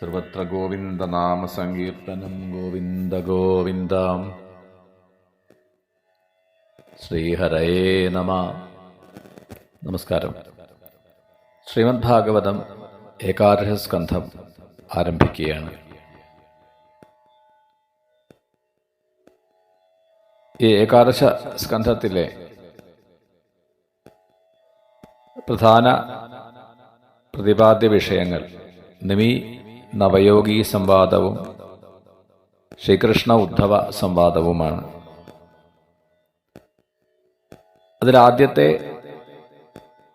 സർവത്ര ഗോവിന്ദനാമ സങ്കീർത്തനം ഗോവിന്ദ ഗോവിന്ദ. ശ്രീഹരയേ നമ. നമസ്കാരം. ശ്രീമദ് ഭാഗവതം ഏകാദശ സ്കന്ധം ആരംഭിക്കുകയാണ്. ഈ ഏകാദശ സ്കന്ധത്തിലെ പ്രധാന പ്രതിപാദ്യ വിഷയങ്ങൾ നിമി നവയോഗി സംവാദവും ശ്രീകൃഷ്ണ ഉദ്ധവ സംവാദവുമാണ് അതിലാദ്യത്തെ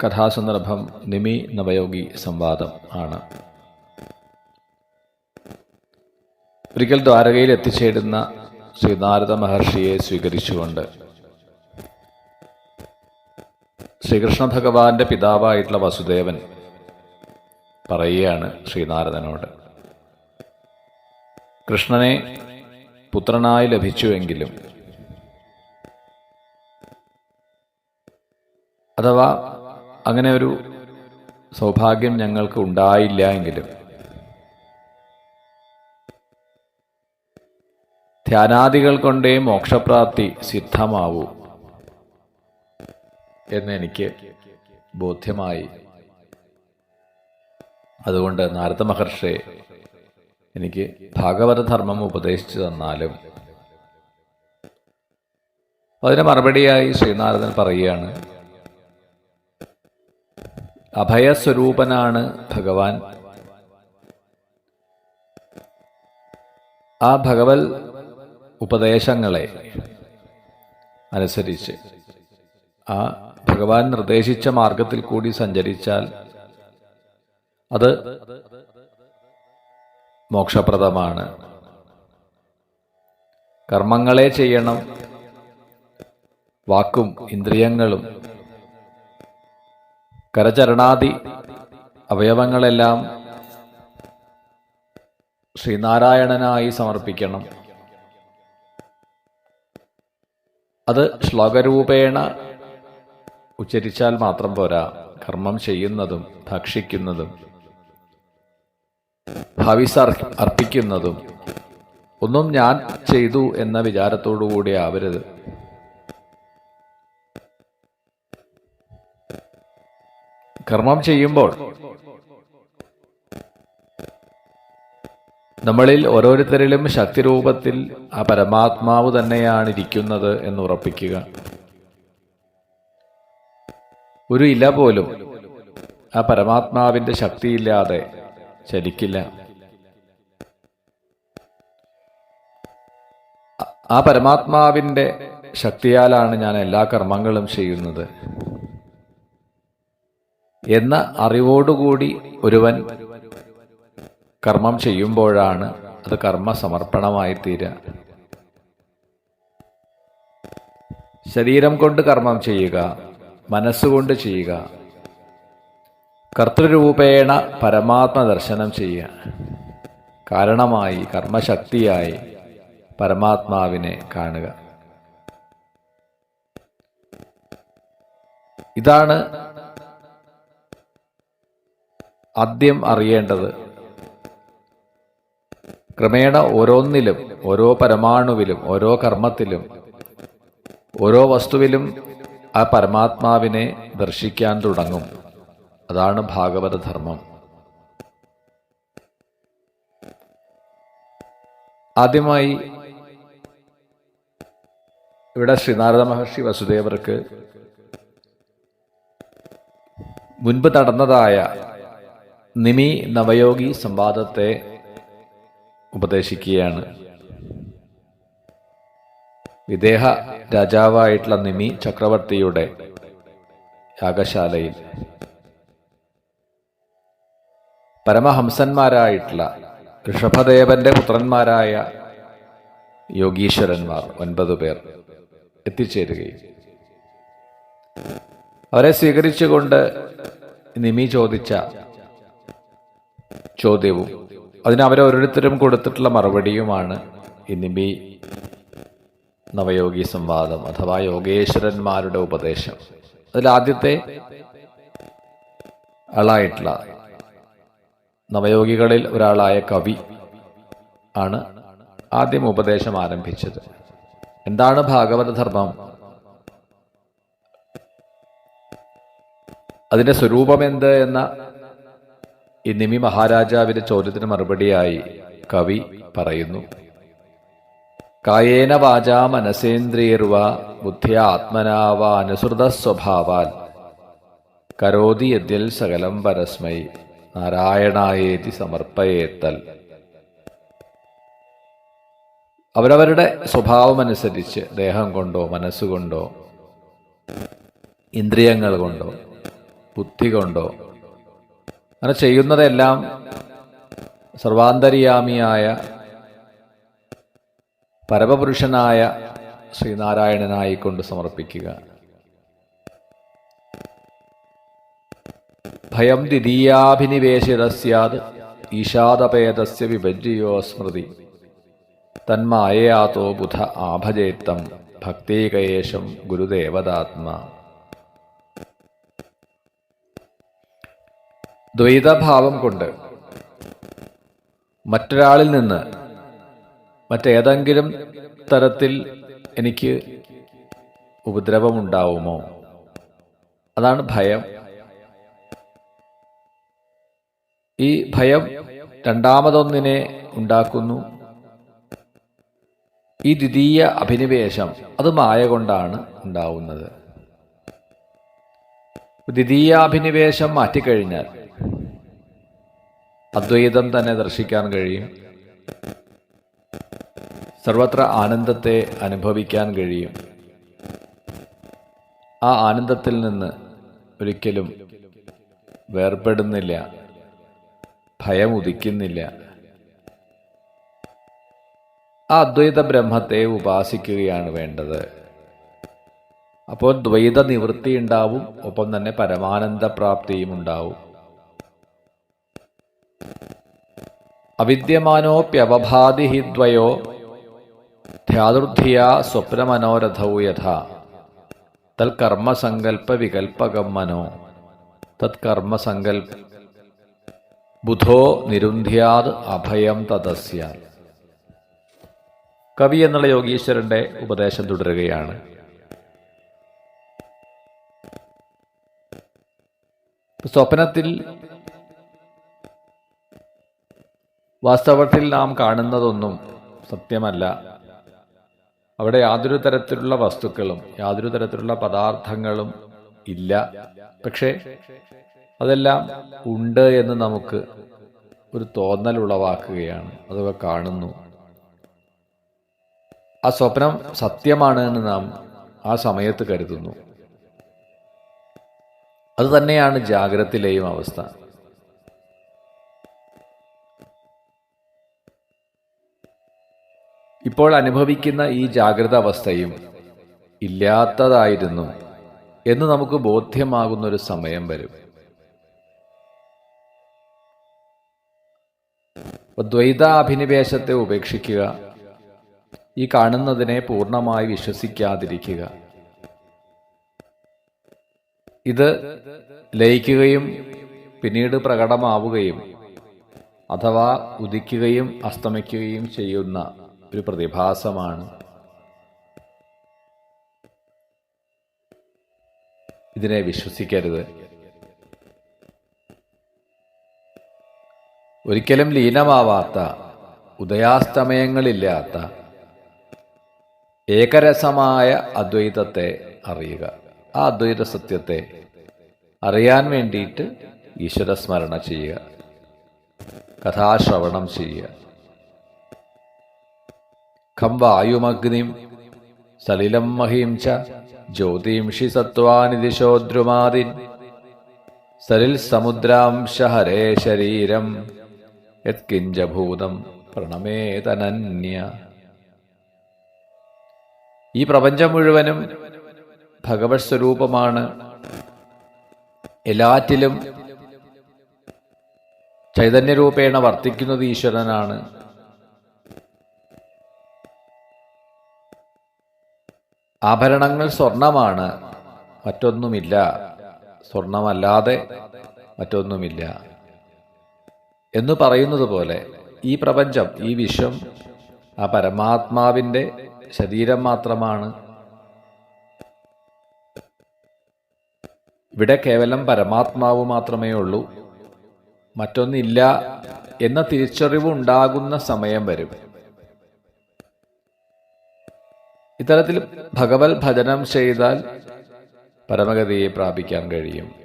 കഥാസന്ദർഭം നിമി നവയോഗി സംവാദം ആണ്. ഒരിക്കൽ ദ്വാരകയിൽ എത്തിച്ചേരുന്ന ശ്രീനാരദ മഹർഷിയെ സ്വീകരിച്ചുകൊണ്ട് ശ്രീകൃഷ്ണ ഭഗവാന്റെ പിതാവായിട്ടുള്ള വസുദേവൻ പറയുകയാണ് ശ്രീനാരദനോട്. കൃഷ്ണനെ പുത്രനായി ലഭിച്ചുവെങ്കിലും. അഥവാ അങ്ങനെ ഒരു സൗഭാഗ്യം ഞങ്ങൾക്ക് ഉണ്ടായില്ല എങ്കിലും. ധ്യാനാദികൾ കൊണ്ടേ മോക്ഷപ്രാപ്തി സിദ്ധമാവൂ എന്നെനിക്ക് ബോധ്യമായി. അതുകൊണ്ട് നാരദ മഹർഷി എനിക്ക് ഭാഗവതധർമ്മം ഉപദേശിച്ചു തന്നാലും. അതിന് മറുപടിയായി ശ്രീനാരദൻ പറയുകയാണ് അഭയസ്വരൂപനാണ് ഭഗവാൻ. ആ ഭഗവത് ഉപദേശങ്ങളെ അനുസരിച്ച് ആ ഭഗവാൻ നിർദ്ദേശിച്ച മാർഗത്തിൽ കൂടി സഞ്ചരിച്ചാൽ അത് മോക്ഷപ്രദമാണ്. കർമ്മങ്ങളെ ചെയ്യണം. വാക്കും ഇന്ദ്രിയങ്ങളും. കരചരണാദി അവയവങ്ങളെല്ലാം ശ്രീനാരായണനായി സമർപ്പിക്കണം. അത് ശ്ലോകരൂപേണ ഉച്ചരിച്ചാൽ മാത്രം പോരാ. കർമ്മം ചെയ്യുന്നതും ഭക്ഷിക്കുന്നതും. ഭവിസ് അർപ്പിക്കുന്നതും ഒന്നും ഞാൻ ചെയ്തു എന്ന വിചാരത്തോടു കൂടി ആവരുത്. കർമ്മം ചെയ്യുമ്പോൾ നമ്മളിൽ ഓരോരുത്തരിലും ശക്തിരൂപത്തിൽ ആ പരമാത്മാവ് തന്നെയാണ് ഇരിക്കുന്നത് എന്ന് ഉറപ്പിക്കുക ഒരു ഇല പോലും ആ പരമാത്മാവിന്റെ ശക്തിയില്ലാതെ ചലിക്കില്ല ആ പരമാത്മാവിന്റെ ശക്തിയാലാണ് ഞാൻ എല്ലാ കർമ്മങ്ങളും ചെയ്യുന്നത്. എന്ന അറിവോടുകൂടി ഒരുവൻ കർമ്മം ചെയ്യുമ്പോഴാണ് അത് കർമ്മ സമർപ്പണമായി തീരുക. ശരീരം കൊണ്ട് കർമ്മം ചെയ്യുക മനസ്സുകൊണ്ട് ചെയ്യുക കർത്തൃരൂപേണ പരമാത്മ ദർശനം ചെയ്യുക. കാരണമായി കർമ്മശക്തിയായി പരമാത്മാവിനെ കാണുക. ഇതാണ് ആദ്യം അറിയേണ്ടത്. ക്രമേണ ഓരോന്നിലും ഓരോ പരമാണുവിലും ഓരോ കർമ്മത്തിലും ഓരോ വസ്തുവിലും ആ പരമാത്മാവിനെ ദർശിക്കാൻ തുടങ്ങും. അതാണ് ഭാഗവതധർമ്മം ആദ്യമായി ഇവിടെ ശ്രീനാരദ മഹർഷി വസുദേവർക്ക് മുൻപ് നടന്നതായ നിമി നവയോഗി സംവാദത്തെ ഉപദേശിക്കുകയാണ്. വിദേഹ രാജാവായിട്ടുള്ള നിമി ചക്രവർത്തിയുടെ യാഗശാലയിൽ. പരമഹംസന്മാരായിട്ടുള്ള ഋഷഭദേവന്റെ പുത്രന്മാരായ യോഗീശ്വരന്മാർ ഒൻപത് പേർ എത്തിച്ചേരുകയും. അവരെ സ്വീകരിച്ചുകൊണ്ട് നിമി ചോദിച്ച ചോദ്യവും അതിന് അവരോരോരുത്തരും കൊടുത്തിട്ടുള്ള മറുപടിയുമാണ് ഈ നിമി നവയോഗി സംവാദം അഥവാ യോഗേശ്വരന്മാരുടെ ഉപദേശം. അതിൽ ആദ്യത്തെ ആളായിട്ടുള്ള നവയോഗികളിൽ ഒരാളായ കവി ആണ് ആദ്യം ഉപദേശം ആരംഭിച്ചത്. എന്താണ് ഭാഗവതധർമ്മം അതിന്റെ സ്വരൂപം എന്ത് എന്ന ഈ നിമി മഹാരാജാവിന്റെ ചോദ്യത്തിന് മറുപടിയായി കവി പറയുന്നു. കായേന വാചാ മനസേന്ദ്രിയർവ ബുദ്ധിയ ആത്മനാവ അനുസൃത സ്വഭാവാൽ കരോതി യദ്യൽ സകലം പരസ്മൈ. നാരായണായേതി സമർപ്പയേത്തൽ. അവരവരുടെ സ്വഭാവമനുസരിച്ച് ദേഹം കൊണ്ടോ മനസ്സുകൊണ്ടോ ഇന്ദ്രിയങ്ങൾ കൊണ്ടോ ബുദ്ധി കൊണ്ടോ അങ്ങനെ ചെയ്യുന്നതെല്ലാം സർവാന്തര്യാമിയായ പരമപുരുഷനായ ശ്രീനാരായണനായിക്കൊണ്ട് സമർപ്പിക്കുക. ഭയം ദ്വിതീയാഭിനിവേശിത സ്യാത് ഈശാദപേതസ്യ വിഭജ്യോ സ്മൃതി. തന്മായയാതോ ബുധ ആഭജേത്തം ഭക്തികയേശം ഗുരുദേവതാത്മാ ദ്വൈതഭാവം കൊണ്ട് മറ്റൊരാളിൽ നിന്ന് മറ്റേതെങ്കിലും തരത്തിൽ എനിക്ക് ഉപദ്രവമുണ്ടാവുമോ? അതാണ് ഭയം. ഈ ഭയം രണ്ടാമതൊന്നിനെ ഉണ്ടാക്കുന്നു. ഈ ദ്വിതീയ അഭിനിവേശം അത് മായ കൊണ്ടാണ് ഉണ്ടാവുന്നത്. ദ്വിതീയാഭിനിവേശം മാറ്റിക്കഴിഞ്ഞാൽ അദ്വൈതം തന്നെ ദർശിക്കാൻ കഴിയും. സർവത്ര ആനന്ദത്തെ അനുഭവിക്കാൻ കഴിയും. ആ ആനന്ദത്തിൽ നിന്ന് ഒരിക്കലും വേർപെടുന്നില്ല. ഭയം ഉദിക്കുന്നില്ല ആ അദ്വൈത ബ്രഹ്മത്തെ ഉപാസിക്കുകയാണ് വേണ്ടത്. അപ്പോൾ ദ്വൈത നിവൃത്തി ഉണ്ടാവും ഒപ്പം തന്നെ പരമാനന്ദ പ്രാപ്തിയും ഉണ്ടാവും അവിദ്യമാനോപ്യവഭാതി ഹി ദ്വയോ ധ്യാതുർധിയ സ്വപ്നമനോരഥൗ യഥ. തൽക്കർമ്മസങ്കൽപ്പ വികൽപ്പകം മനോ തത്കർമ്മസങ്കൽപ്പ ബുധോ നിരുന്ധ്യാത് അഭയം തദസ്യ കവി എന്നുള്ള യോഗീശ്വരന്റെ ഉപദേശം തുടരുകയാണ്. സ്വപ്നത്തിൽ വാസ്തവത്തിൽ നാം കാണുന്നതൊന്നും സത്യമല്ല. അവിടെ യാതൊരു തരത്തിലുള്ള വസ്തുക്കളും യാതൊരു തരത്തിലുള്ള പദാർത്ഥങ്ങളും ഇല്ല. പക്ഷേ അതെല്ലാം ഉണ്ട് എന്ന് നമുക്ക് ഒരു തോന്നൽ ഉളവാക്കുകയാണ് അതൊക്കെ കാണുന്നു. ആ സ്വപ്നം സത്യമാണ് എന്ന് നാം ആ സമയത്ത് കരുതുന്നു. അത് തന്നെയാണ് ജാഗ്രതയിലെയും അവസ്ഥ. ഇപ്പോൾ അനുഭവിക്കുന്ന ഈ ജാഗ്രത അവസ്ഥയും ഇല്ലാത്തതായിരുന്നു എന്ന് നമുക്ക് ബോധ്യമാകുന്ന ഒരു സമയം വരും. ദ്വൈതാഭിനിവേശത്തെ ഉപേക്ഷിക്കുക. ഈ കാണുന്നതിനെ പൂർണമായി വിശ്വസിക്കാതിരിക്കുക. ഇത് ലയിക്കുകയും പിന്നീട് പ്രകടമാവുകയും അഥവാ ഉദിക്കുകയും അസ്തമിക്കുകയും ചെയ്യുന്ന ഒരു പ്രതിഭാസമാണ് ഇതിനെ വിശ്വസിക്കരുത്. ഒരിക്കലും ലീനമാവാത്ത ഉദയാസ്തമയങ്ങളില്ലാത്ത ഏകരസമായ അദ്വൈതത്തെ അറിയുക. ആ അദ്വൈത സത്യത്തെ അറിയാൻ വേണ്ടിയിട്ട് ഈശ്വരസ്മരണ ചെയ്യുക. കഥാശ്രവണം ചെയ്യുക. ഖം വായുമഗ്നിം സലിലം മഹീം ച ജ്യോതിംഷി സത്വാനിദിശോദ്രുമാദിൻ സലിൽ സമുദ്രാംശ ഹരേ ശരീരം. യത്കിഞ്ചഭൂതം പ്രണമേതനന്യ. ഈ പ്രപഞ്ചം മുഴുവനും ഭഗവത് സ്വരൂപമാണ് എല്ലാറ്റിലും ചൈതന്യരൂപേണ വർത്തിക്കുന്നത് ഈശ്വരനാണ്. ആഭരണങ്ങൾ സ്വർണമാണ്. മറ്റൊന്നുമില്ല. സ്വർണമല്ലാതെ മറ്റൊന്നുമില്ല. എന്ന് പറയുന്നത് പോലെ ഈ പ്രപഞ്ചം ഈ വിശ്വം ആ പരമാത്മാവിന്റെ ശരീരം മാത്രമാണ്. ഇവിടെ കേവലം പരമാത്മാവ് മാത്രമേ ഉള്ളൂ. മറ്റൊന്നില്ല എന്ന തിരിച്ചറിവ് ഉണ്ടാകുന്ന സമയം വരും. ഇത്തരത്തിൽ ഭഗവത് ഭജനം ചെയ്താൽ പരമഗതിയെ പ്രാപിക്കാൻ കഴിയും.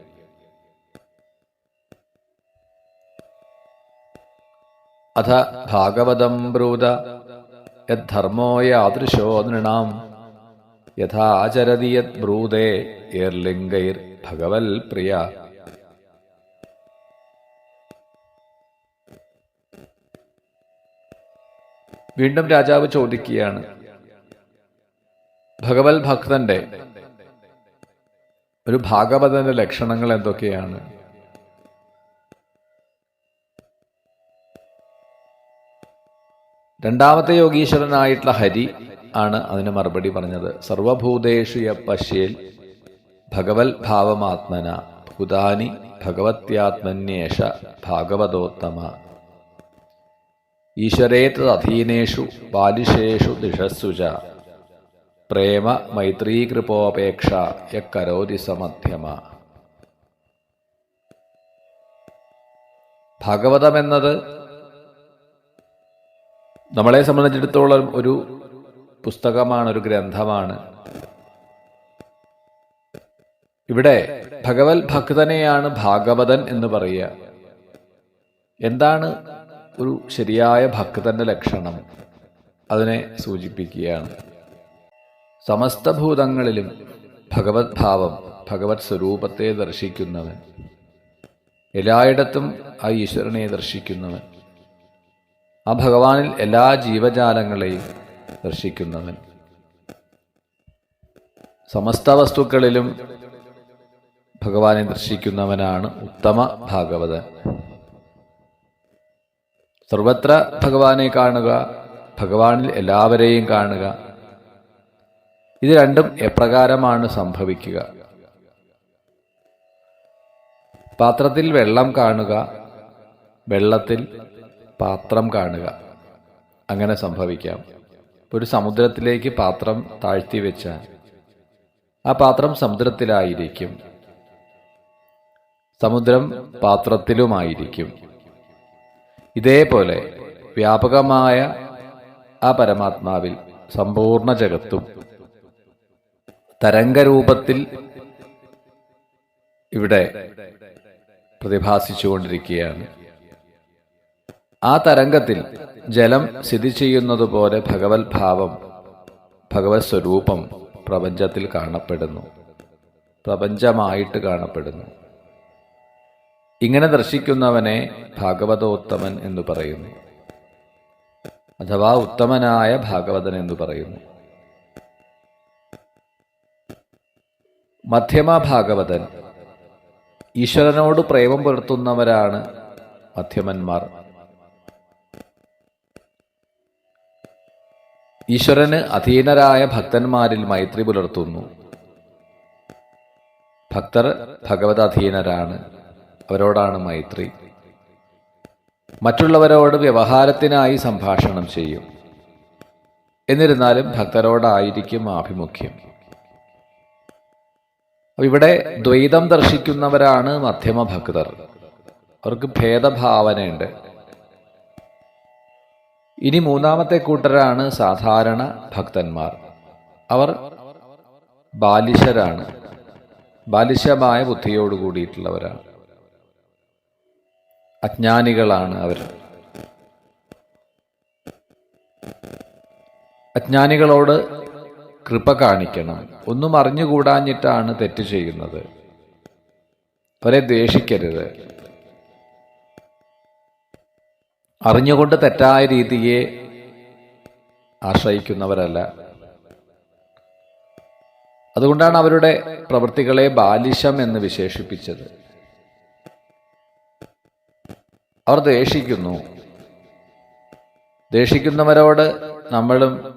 അഥ ഭാഗവതം ബ്രൂത. യദ്ധർമ്മോ യാദൃശോ നൃണാം. യഥാചരതി യത് ബ്രൂതേ ഏർലിംഗൈർ ഭഗവൽ പ്രിയ. വീണ്ടും രാജാവ് ചോദിക്കുകയാണ് ഭഗവത് ഭക്തന്റെ ഒരു ഭാഗവതന്റെ ലക്ഷണങ്ങൾ എന്തൊക്കെയാണ്? രണ്ടാമത്തെ യോഗീശ്വരനായിട്ടുള്ള ഹരി ആണ് അതിന് മറുപടി പറഞ്ഞത്. സർവഭൂതേഷു പശ്യേൽ ഭഗവത് ഭാവമാത്മന ഭൂതാനി ഭഗവത്യാത്മന്യേഷ ഭാഗവതോത്തമ. ഈശ്വരേതധീനേഷു ബാലിഷേഷു ദിഷസ്സുച പ്രേമ മൈത്രീകൃപോപേക്ഷ യക്കരോതി സമധ്യമ. ഭാഗവതമെന്നത് നമ്മളെ സംബന്ധിച്ചിടത്തോളം ഒരു പുസ്തകമാണ് ഒരു ഗ്രന്ഥമാണ്. ഇവിടെ ഭഗവത് ഭക്തനെയാണ് ഭാഗവതൻ എന്ന് പറയുക. എന്താണ് ഒരു ശരിയായ ഭക്തന്റെ ലക്ഷണം? അതിനെ സൂചിപ്പിക്കുകയാണ്. സമസ്ത ഭൂതങ്ങളിലും ഭഗവത് ഭാവം ഭഗവത് സ്വരൂപത്തെ ദർശിക്കുന്നവൻ. എല്ലായിടത്തും ആ ഈശ്വരനെ ദർശിക്കുന്നവൻ. ആ ഭഗവാനിൽ എല്ലാ ജീവജാലങ്ങളെയും ദർശിക്കുന്നവൻ. സമസ്ത വസ്തുക്കളിലും ഭഗവാനെ ദർശിക്കുന്നവനാണ് ഉത്തമ ഭാഗവതൻ. സർവത്ര ഭഗവാനെ കാണുക ഭഗവാനിൽ എല്ലാവരെയും കാണുക. ഇത് രണ്ടും എപ്രകാരമാണ് സംഭവിക്കുക. പാത്രത്തിൽ വെള്ളം കാണുക വെള്ളത്തിൽ പാത്രം കാണുക. അങ്ങനെ സംഭവിക്കാം. ഒരു സമുദ്രത്തിലേക്ക് പാത്രം താഴ്ത്തി വെച്ചാൽ ആ പാത്രം സമുദ്രത്തിലായിരിക്കും. സമുദ്രം പാത്രത്തിലുമായിരിക്കും. ഇതേപോലെ വ്യാപകമായ ആ പരമാത്മാവിൽ സമ്പൂർണ ജഗത്തും തരംഗരൂപത്തിൽ ഇവിടെ പ്രതിഭാസിച്ചുകൊണ്ടിരിക്കുകയാണ്. ആ തരംഗത്തിൽ ജലം സ്ഥിതി ചെയ്യുന്നതുപോലെ ഭഗവത് ഭാവം ഭഗവത് സ്വരൂപം പ്രപഞ്ചത്തിൽ കാണപ്പെടുന്നു. പ്രപഞ്ചമായിട്ട് കാണപ്പെടുന്നു. ഇങ്ങനെ ദർശിക്കുന്നവനെ ഭാഗവതോത്തമൻ എന്ന് പറയുന്നു. അഥവാ ഉത്തമനായ ഭാഗവതൻ എന്ന് പറയുന്നു. മധ്യമ ഭാഗവതൻ ഈശ്വരനോട് പ്രേമം പുലർത്തുന്നവരാണ് മധ്യമന്മാർ. ഈശ്വരന് അധീനരായ ഭക്തന്മാരിൽ മൈത്രി പുലർത്തുന്നു. ഭക്തർ ഭഗവത് അധീനരാണ് അവരോടാണ് മൈത്രി. മറ്റുള്ളവരോട് വ്യവഹാരത്തിനായി സംഭാഷണം ചെയ്യും. എന്നിരുന്നാലും ഭക്തരോടായിരിക്കും ആഭിമുഖ്യം. ഇവിടെ ദ്വൈതം ദർശിക്കുന്നവരാണ് മധ്യമ ഭക്തർ അവർക്ക് ഭേദഭാവനയുണ്ട്. ഇനി മൂന്നാമത്തെ കൂട്ടരാണ് സാധാരണ ഭക്തന്മാർ. അവർ ബാലിശരാണ്. ബാലിശമായ ബുദ്ധിയോട് കൂടിയിട്ടുള്ളവരാണ്. അജ്ഞാനികളാണ് അവർ. അജ്ഞാനികളോട് കൃപ കാണിക്കണം. ഒന്നും അറിഞ്ഞുകൂടാഞ്ഞിട്ടാണ് തെറ്റ് ചെയ്യുന്നത്. അവരെ ദ്വേഷിക്കരുത്. അറിഞ്ഞുകൊണ്ട് തെറ്റായ രീതിയെ ആശ്രയിക്കുന്നവരല്ല. അതുകൊണ്ടാണ് അവരുടെ പ്രവൃത്തികളെ ബാലിശം എന്ന് വിശേഷിപ്പിച്ചത്. അവർ ദേഷിക്കുന്നു. ദേഷിക്കുന്നവരോട് നമ്മളും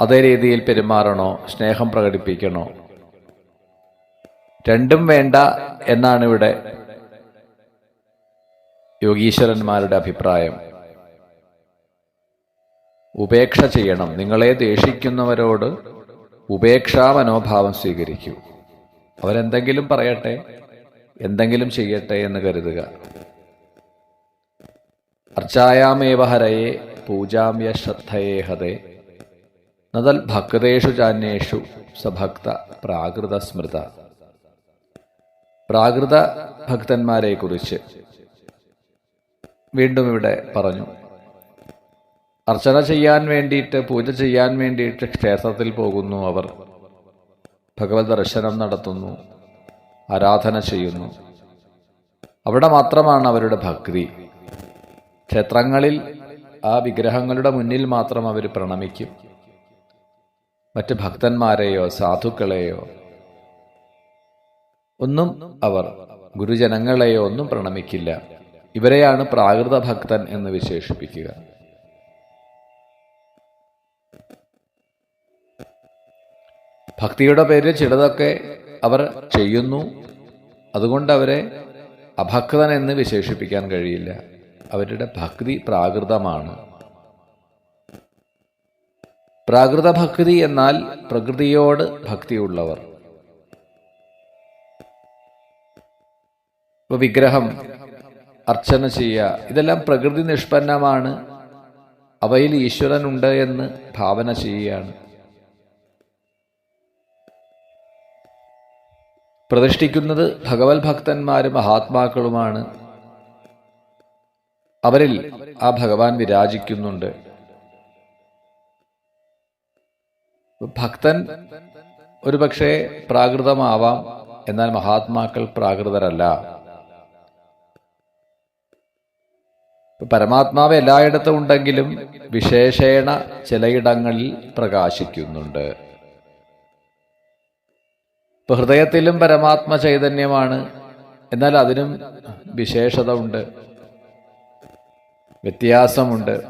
അതേ രീതിയിൽ പെരുമാറണോ? സ്നേഹം പ്രകടിപ്പിക്കണോ? രണ്ടും വേണ്ട എന്നാണ് ഇവിടെ യോഗീശ്വരന്മാരുടെ അഭിപ്രായം. ഉപേക്ഷ ചെയ്യണം. നിങ്ങളെ ദേഷിക്കുന്നവരോട് ഉപേക്ഷാ മനോഭാവം സ്വീകരിക്കൂ. അവരെന്തെങ്കിലും പറയട്ടെ എന്തെങ്കിലും ചെയ്യട്ടെ എന്ന് കരുതുക. അർച്ചായാമേവ ഹരയെ പൂജാമ്യ ശ്രദ്ധയേ ഹതേ. നതൽ ഭക്തേഷു ചാന്യേഷു സഭക്ത പ്രാകൃത സ്മൃത പ്രാകൃത ഭക്തന്മാരെ കുറിച്ച് വീണ്ടും ഇവിടെ പറഞ്ഞു. അർച്ചന ചെയ്യാൻ വേണ്ടിയിട്ട് പൂജ ചെയ്യാൻ വേണ്ടിയിട്ട് ക്ഷേത്രത്തിൽ പോകുന്നു അവർ. ഭഗവത് ദർശനം നടത്തുന്നു ആരാധന ചെയ്യുന്നു. അവിടെ മാത്രമാണ് അവരുടെ ഭക്തി. ക്ഷേത്രങ്ങളിൽ ആ വിഗ്രഹങ്ങളുടെ മുന്നിൽ മാത്രം അവർ പ്രണമിക്കും. മറ്റ് ഭക്തന്മാരെയോ സാധുക്കളെയോ ഒന്നും അവർ ഗുരുജനങ്ങളെയോ ഒന്നും പ്രണമിക്കില്ല. ഇവരെയാണ് പ്രാകൃത ഭക്തൻ എന്ന് വിശേഷിപ്പിക്കുക. ഭക്തിയുടെ പേരിൽ ചിലതൊക്കെ അവർ ചെയ്യുന്നു. അതുകൊണ്ട് അവരെ അഭക്തൻ എന്ന് വിശേഷിപ്പിക്കാൻ കഴിയില്ല. അവരുടെ ഭക്തി പ്രാകൃതമാണ്. പ്രാകൃത ഭക്തി എന്നാൽ പ്രകൃതിയോട് ഭക്തിയുള്ളവർ. വിഗ്രഹം അർച്ചന ചെയ്യുക. ഇതെല്ലാം പ്രകൃതി നിഷ്പന്നമാണ്. അവയിൽ ഈശ്വരനുണ്ട് എന്ന് ഭാവന ചെയ്യുകയാണ്. പ്രതിഷ്ഠിക്കുന്നത് ഭഗവത് ഭക്തന്മാരും മഹാത്മാക്കളുമാണ്. അവരിൽ ആ ഭഗവാൻ വിരാജിക്കുന്നുണ്ട്. ഭക്തൻ ഒരുപക്ഷെ പ്രാകൃതമാവാം എന്നാൽ മഹാത്മാക്കൾ പ്രാകൃതരല്ല. പരമാത്മാവ് എല്ലായിടത്തും ഉണ്ടെങ്കിലും വിശേഷേണ ചിലയിടങ്ങളിൽ പ്രകാശിക്കുന്നുണ്ട്. ഇപ്പൊ ഹൃദയത്തിലും പരമാത്മ ചൈതന്യമാണ്. എന്നാൽ അതിനും വിശേഷത ഉണ്ട് വ്യത്യാസമുണ്ട്.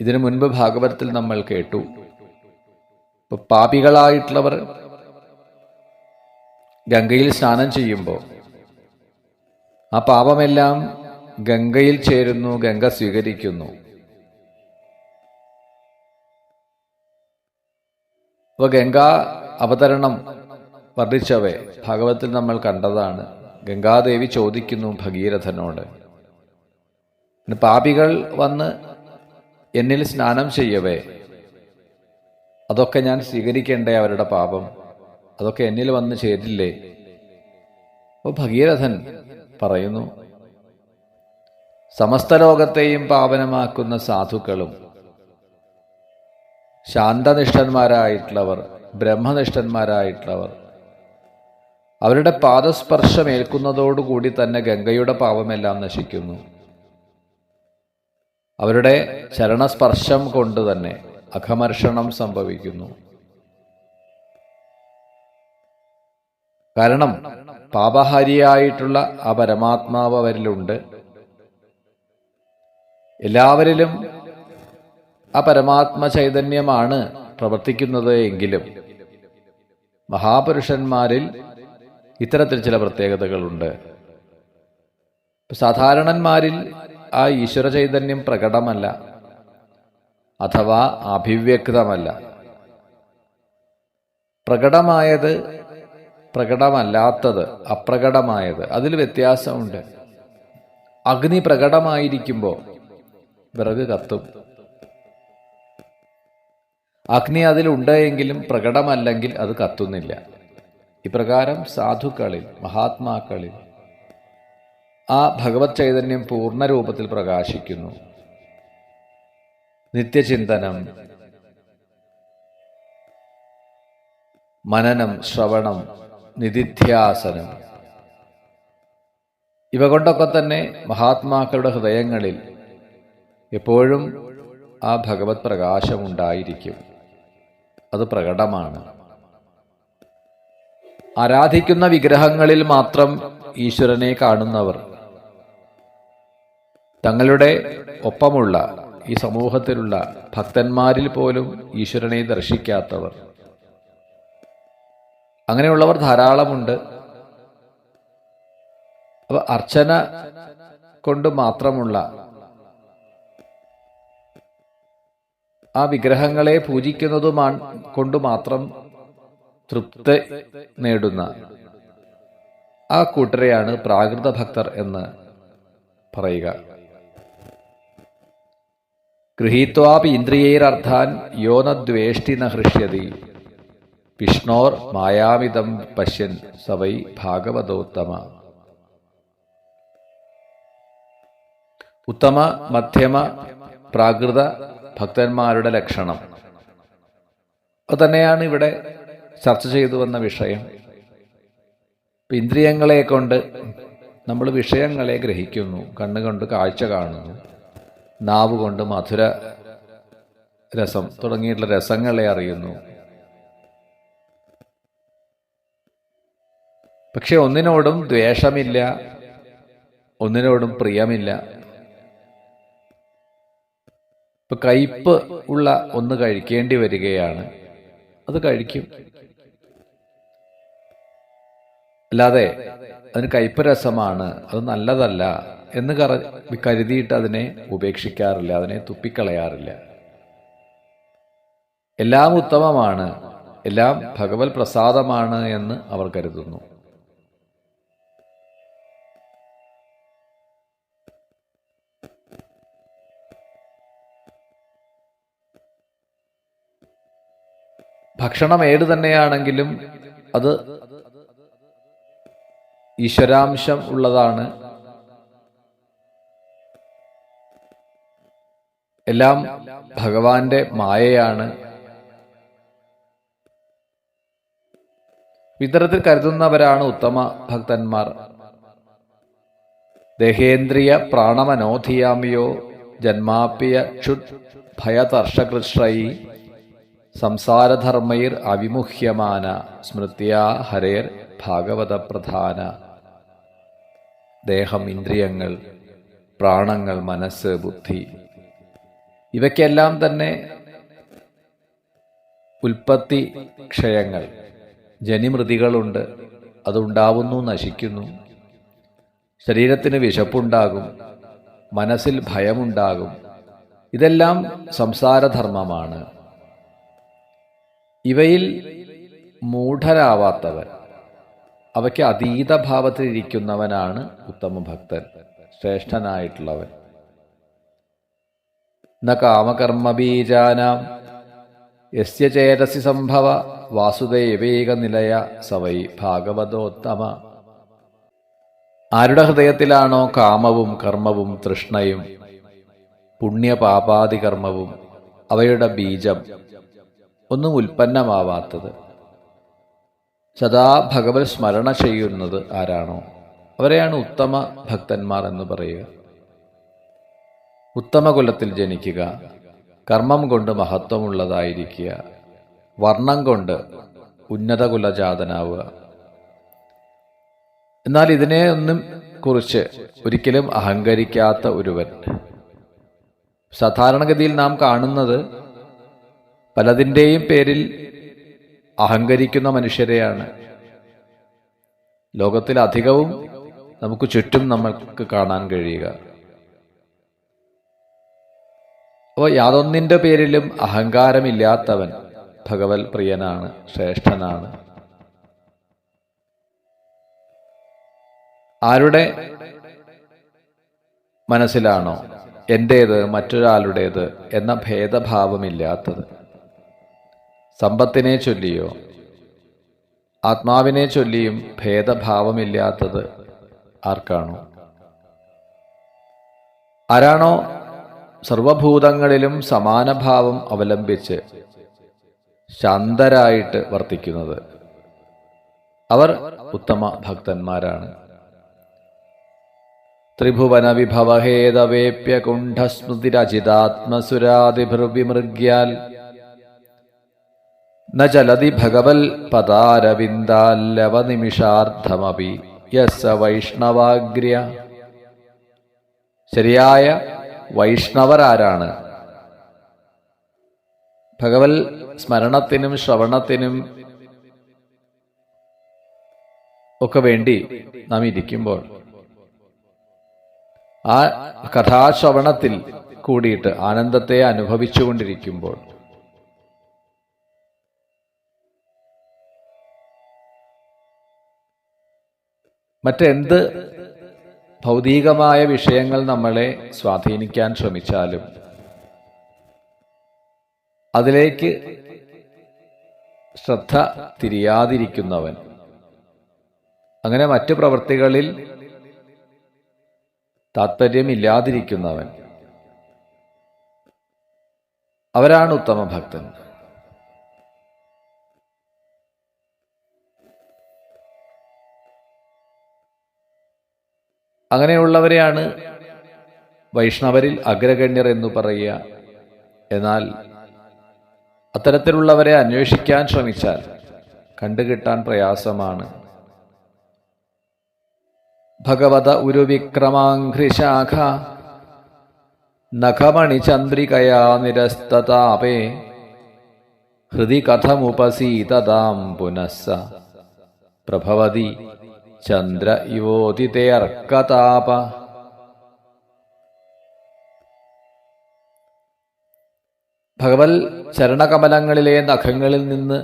ഇതിനു മുൻപ് ഭാഗവതത്തിൽ നമ്മൾ കേട്ടു. ഇപ്പൊ പാപികളായിട്ടുള്ളവർ ഗംഗയിൽ സ്നാനം ചെയ്യുമ്പോൾ ആ പാപമെല്ലാം ഗംഗയിൽ ചേരുന്നു ഗംഗ സ്വീകരിക്കുന്നു. അപ്പൊ ഗംഗാ അവതരണം വർദ്ധിച്ചവേ ഭാഗവത്തിൽ നമ്മൾ കണ്ടതാണ്. ഗംഗാദേവി ചോദിക്കുന്നു ഭഗീരഥനോട്. പാപികൾ വന്ന് എന്നിൽ സ്നാനം ചെയ്യവേ അതൊക്കെ ഞാൻ സ്വീകരിക്കേണ്ടേ അവരുടെ പാപം അതൊക്കെ എന്നിൽ വന്ന് ചേരില്ലേ? അപ്പോൾ ഭഗീരഥൻ പറയുന്നു സമസ്ത ലോകത്തെയും പാവനമാക്കുന്ന സാധുക്കളും ശാന്തനിഷ്ഠന്മാരായിട്ടുള്ളവർ ബ്രഹ്മനിഷ്ഠന്മാരായിട്ടുള്ളവർ അവരുടെ പാദസ്പർശം ഏൽക്കുന്നതോടുകൂടി തന്നെ ഗംഗയുടെ പാപമെല്ലാം നശിക്കുന്നു. അവരുടെ ചരണസ്പർശം കൊണ്ട് തന്നെ അഘമർഷണം സംഭവിക്കുന്നു. കാരണം പാപഹാരിയായിട്ടുള്ള ആ പരമാത്മാവ് അവരിലുണ്ട്. എല്ലാവരിലും ആ പരമാത്മ ചൈതന്യമാണ് പ്രവർത്തിക്കുന്നത് എങ്കിലും മഹാപുരുഷന്മാരിൽ ഇത്തരത്തിൽ ചില പ്രത്യേകതകളുണ്ട്. സാധാരണന്മാരിൽ ആ ഈശ്വര ചൈതന്യം പ്രകടമല്ല അഥവാ അഭിവ്യക്തമല്ല. പ്രകടമായത് പ്രകടമല്ലാത്തത് അപ്രകടമായത്. അതിൽ വ്യത്യാസമുണ്ട്. അഗ്നി പ്രകടമായിരിക്കുമ്പോൾ വിറക് കത്തും. അഗ്നി അതിലുണ്ട് എങ്കിലും പ്രകടമല്ലെങ്കിൽ അത് കത്തുന്നില്ല. ഇപ്രകാരം സാധുക്കളിൽ മഹാത്മാക്കളിൽ ആ ഭഗവത് ചൈതന്യം പൂർണ രൂപത്തിൽ പ്രകാശിക്കുന്നു. നിത്യചിന്തനം മനനം ശ്രവണം നിധിധ്യാസനം. ഇവ കൊണ്ടൊക്കെ തന്നെ മഹാത്മാക്കളുടെ ഹൃദയങ്ങളിൽ എപ്പോഴും ആ ഭഗവത് പ്രകാശം ഉണ്ടായിരിക്കും അത് പ്രകടമാണ്. ആരാധിക്കുന്ന വിഗ്രഹങ്ങളിൽ മാത്രം ഈശ്വരനെ കാണുന്നവർ തങ്ങളുടെ ഒപ്പമുള്ള ഈ സമൂഹത്തിലുള്ള ഭക്തന്മാരിൽ പോലും ഈശ്വരനെ ദർശിക്കാത്തവർ. അങ്ങനെയുള്ളവർ ധാരാളമുണ്ട്. അപ്പൊ അർച്ചന കൊണ്ട് മാത്രമുള്ള ആ വിഗ്രഹങ്ങളെ പൂജിക്കുന്നതുമാ കൊണ്ട് മാത്രം തൃപ്തി നേടുന്ന ആ കൂട്ടരെയാണ് പ്രാകൃത ഭക്തർ എന്ന് പറയുക. ഗൃഹീത്വാപി ഇന്ദ്രിയൈരർത്ഥാൻ യോനദ്വേഷ്ടി ന ഹൃഷ്യതി. വിഷ്ണോർ മായാമിതം പശ്യൻ സവൈ ഭാഗവതോത്തമ. ഉത്തമ മധ്യമ പ്രാകൃത ഭക്തന്മാരുടെ ലക്ഷണം. അത് തന്നെയാണ് ഇവിടെ ചർച്ച ചെയ്തു വന്ന വിഷയം. ഇന്ദ്രിയങ്ങളെ കൊണ്ട് നമ്മൾ വിഷയങ്ങളെ ഗ്രഹിക്കുന്നു കണ്ണുകൊണ്ട് കാഴ്ച കാണുന്നു നാവ് കൊണ്ട് മധുര രസം തുടങ്ങിയിട്ടുള്ള രസങ്ങളെ അറിയുന്നു. പക്ഷെ ഒന്നിനോടും ദ്വേഷമില്ല ഒന്നിനോടും പ്രിയമില്ല. ഇപ്പൊ കയ്പ് ഉള്ള ഒന്ന് കഴിക്കേണ്ടി വരികയാണ്. അത് കഴിക്കും. അല്ലാതെ അതിന് കയ്പ് രസമാണ് അത് നല്ലതല്ല എന്ന് കറ കരുതിയിട്ട് അതിനെ ഉപേക്ഷിക്കാറില്ല അതിനെ തുപ്പിക്കളയാറില്ല. എല്ലാം ഉത്തമമാണ്. എല്ലാം ഭഗവത് പ്രസാദമാണ് എന്ന് അവർ കരുതുന്നു. ഭക്ഷണം ഏത് തന്നെയാണെങ്കിലും അത് ഈശ്വരാംശം ഉള്ളതാണ്. എല്ലാം ഭഗവാന്റെ മായയാണ്. ഇത്തരത്തിൽ കരുതുന്നവരാണ് ഉത്തമ ഭക്തന്മാർ. ദേഹേന്ദ്രിയ പ്രാണമനോധിയാമിയോ ജന്മാപ്യ ക്ഷുത് ഭയതർഷകൃഷ്ണൈ സംസാരധർമ്മൈർ അവിമുഹ്യമാന സ്മൃത്യാ ഹരേർ ഭാഗവത പ്രധാന ദേഹം ഇന്ദ്രിയങ്ങൾ പ്രാണങ്ങൾ മനസ്സ് ബുദ്ധി. ഇവയ്ക്കെല്ലാം തന്നെ ഉൽപ്പത്തി ക്ഷയങ്ങൾ. ജനിമൃതികളുണ്ട് അതുണ്ടാവുന്നു നശിക്കുന്നു. ശരീരത്തിന് വിശപ്പുണ്ടാകും മനസ്സിൽ ഭയമുണ്ടാകും. ഇതെല്ലാം സംസാരധർമ്മമാണ്. ഇവയിൽ മൂഢരാവാത്തവൻ. അവയ്ക്ക് അതീത ഭാവത്തിലിരിക്കുന്നവനാണ് ഉത്തമ ഭക്തൻ ശ്രേഷ്ഠനായിട്ടുള്ളവൻ. ന കാമകർമ്മബീജാനാം യസ്യ ചേതസി സംഭവ വാസുദേവേക നിലയ സവൈ ഭാഗവതോത്തമ. ആരുടെ ഹൃദയത്തിലാണോ കാമവും കർമ്മവും തൃഷ്ണയും പുണ്യപാപാതികർമ്മവും അവയുടെ ബീജം ഒന്നും ഉൽപ്പന്നമാവാത്തത്. സദാ ഭഗവത് സ്മരണ ചെയ്യുന്നത് ആരാണോ? അവരെയാണ് ഉത്തമ ഭക്തന്മാർ എന്ന് പറയുക. ഉത്തമ കുലത്തിൽ ജനിക്കുക കർമ്മം കൊണ്ട് മഹത്വമുള്ളതായിരിക്കുക വർണം കൊണ്ട് ഉന്നത കുലജാതനാവുക. എന്നാൽ ഇതിനെ ഒന്നും കുറിച്ച് ഒരിക്കലും അഹങ്കരിക്കാത്ത ഒരുവൻ. സാധാരണഗതിയിൽ നാം കാണുന്നത് പലതിന്റെയും പേരിൽ അഹങ്കരിക്കുന്ന മനുഷ്യരെയാണ്. ലോകത്തിൽ അധികവും നമുക്ക് ചുറ്റും നമ്മൾക്ക് കാണാൻ കഴിയുക. അപ്പോൾ യാതൊന്നിന്റെ പേരിലും അഹങ്കാരമില്ലാത്തവൻ ഭഗവത് പ്രിയനാണ് ശ്രേഷ്ഠനാണ്. ആരുടെ മനസ്സിലാണോ? എന്റേത് മറ്റൊരാളുടേത് എന്ന ഭേദഭാവമില്ലാത്തത്. സമ്പത്തിനെ ചൊല്ലിയോ? ആത്മാവിനെ ചൊല്ലിയും ഭേദഭാവമില്ലാത്തത് ആർക്കാണോ? ആരാണോ സർവഭൂതങ്ങളിലും സമാനഭാവം അവലംബിച്ച് ശാന്തരായിട്ട് വർത്തിക്കുന്നത്? അവർ ഉത്തമ ഭക്തന്മാരാണ്. ത്രിഭുവന വിഭവഹേതവേപ്യ കുണ്ഠസ്മൃതിരചിതാത്മസുരാതിഭിർവിമൃഗ്യാൽ ന ചലതി ഭഗവൽ പദാരവിന്ദാല്ലവനിമിഷാർത്ഥമപി യസ വൈഷ്ണവാഗ്ര്യ. ശരിയായ വൈഷ്ണവരാരാണ്? ഭഗവൽ സ്മരണത്തിനും ശ്രവണത്തിനും ഒക്കെ വേണ്ടി നാം ഇരിക്കുമ്പോൾ ആ കഥാശ്രവണത്തിൽ കൂടിയിട്ട് ആനന്ദത്തെ അനുഭവിച്ചുകൊണ്ടിരിക്കുമ്പോൾ മറ്റെന്ത് ഭൗതികമായ വിഷയങ്ങൾ നമ്മളെ സ്വാധീനിക്കാൻ ശ്രമിച്ചാലും അതിലേക്ക് ശ്രദ്ധ തിരിയാതിരിക്കുന്നവൻ. അങ്ങനെ മറ്റു പ്രവൃത്തികളിൽ താത്പര്യമില്ലാതിരിക്കുന്നവൻ. അവരാണ് ഉത്തമ ഭക്തൻ. അങ്ങനെയുള്ളവരെയാണ് വൈഷ്ണവരിൽ അഗ്രഗണ്യർ എന്ന് പറയുക. എന്നാൽ അത്തരത്തിലുള്ളവരെ അന്വേഷിക്കാൻ ശ്രമിച്ചാൽ കണ്ടുകിട്ടാൻ പ്രയാസമാണ്. ഭഗവത ഉരുവിക്രമാഘ്രിശാഖ നഖമണിചന്ദ്രികയാ നിരസ്തതാപേ ഹൃദി കഥമുപസീതതാം പുനഃസ. പ്രഭവതി ചന്ദ്ര യോതിതേ അർക്കതാപ ഭഗവൽ ചരണകമലങ്ങളിലെ നഖങ്ങളിൽ നിന്ന്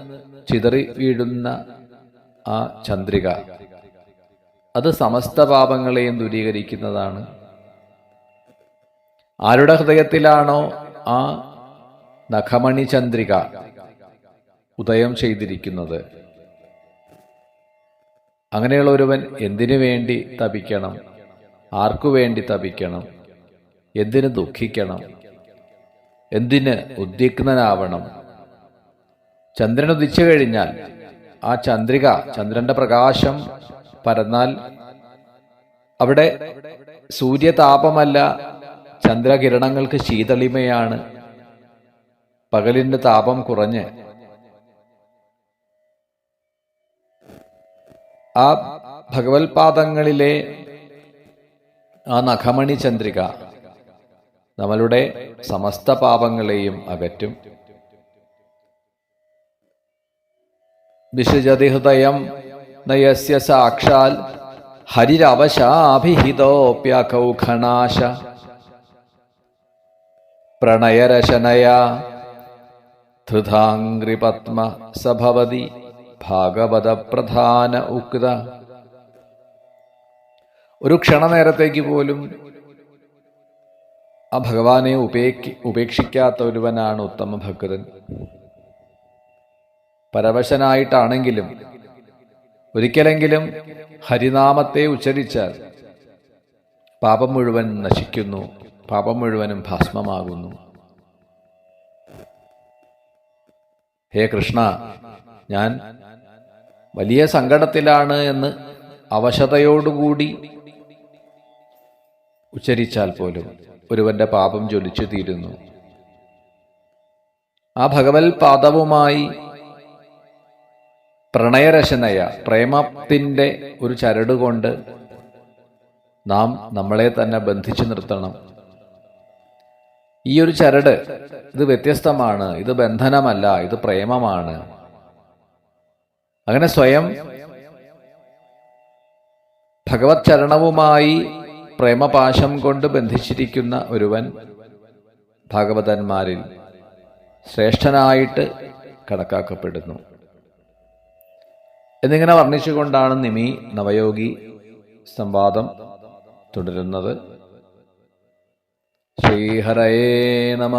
ചിതറി വീഴുന്ന ആ ചന്ദ്രിക അത് സമസ്ത പാപങ്ങളെയും ദൂരീകരിക്കുന്നതാണ്. ആരുടെ ഹൃദയത്തിലാണോ ആ നഖമണി ചന്ദ്രിക ഉദയം ചെയ്തിരിക്കുന്നത്? അങ്ങനെയുള്ള ഒരുവൻ എന്തിനു വേണ്ടി തപിക്കണം? ആർക്കു വേണ്ടി തപിക്കണം? എന്തിനു ദുഃഖിക്കണം? എന്തിന് ഉദ്വിഗ്നനാവണം? ചന്ദ്രൻ ഉദിച്ചു കഴിഞ്ഞാൽ ആ ചന്ദ്രിക ചന്ദ്രന്റെ പ്രകാശം പരന്നാൽ അവിടെ സൂര്യതാപമല്ല ചന്ദ്രകിരണങ്ങൾക്ക് ശീതളിമയാണ്. പകലിന്റെ താപം കുറഞ്ഞ് ആ ഭഗവത്പാദങ്ങളിലെ ആ നഖമണി ചന്ദ്രിക നമ്മളുടെ സമസ്ത പാപങ്ങളെയും അകറ്റും. വിസൃജതി ഹൃദയം നയസ്യ സാക്ഷാൽ ഹരിരവശാഭിഹിതോപ്യകൗഖണാശ പ്രണയരശനയാ ധൃതാംഗ്രിപത്മ സഭവതി. ഭാഗവത പ്രധാന ഉക്ത. ഒരു ക്ഷണനേരത്തേക്ക് പോലും ആ ഭഗവാനെ ഉപേക്ഷി ഉപേക്ഷിക്കാത്ത ഒരുവനാണ് ഉത്തമ ഭക്തൻ പരവശനായിട്ടാണെങ്കിലും ഒരിക്കലെങ്കിലും ഹരിനാമത്തെ ഉച്ചരിച്ചാൽ പാപം മുഴുവൻ നശിക്കുന്നു പാപം മുഴുവനും ഭസ്മമാകുന്നു. ഹേ കൃഷ്ണ ഞാൻ വലിയ സങ്കടത്തിലാണ് എന്ന് അവശതയോടുകൂടി ഉച്ചരിച്ചാൽ പോലും ഒരുവന്റെ പാപം ജ്വലിച്ചു തീരുന്നു. ആ ഭഗവത് പാദവുമായി പ്രണയരശനയ പ്രേമത്തിന്റെ ഒരു ചരടുകൊണ്ട് നാം നമ്മളെ തന്നെ ബന്ധിച്ചു നിർത്തണം. ഈ ഒരു ചരട് ഇത് വ്യത്യസ്തമാണ് ഇത് ബന്ധനമല്ല ഇത് പ്രേമമാണ്. അങ്ങനെ സ്വയം ഭഗവത് ചരണവുമായി പ്രേമപാശം കൊണ്ട് ബന്ധിച്ചിരിക്കുന്ന ഒരുവൻ ഭാഗവതന്മാരിൽ ശ്രേഷ്ഠനായിട്ട് കണക്കാക്കപ്പെടുന്നു. എന്നിങ്ങനെ വർണിച്ചുകൊണ്ടാണ് നിമി നവയോഗി സംവാദം തുടരുന്നത്. ശ്രീഹരയേ നമ.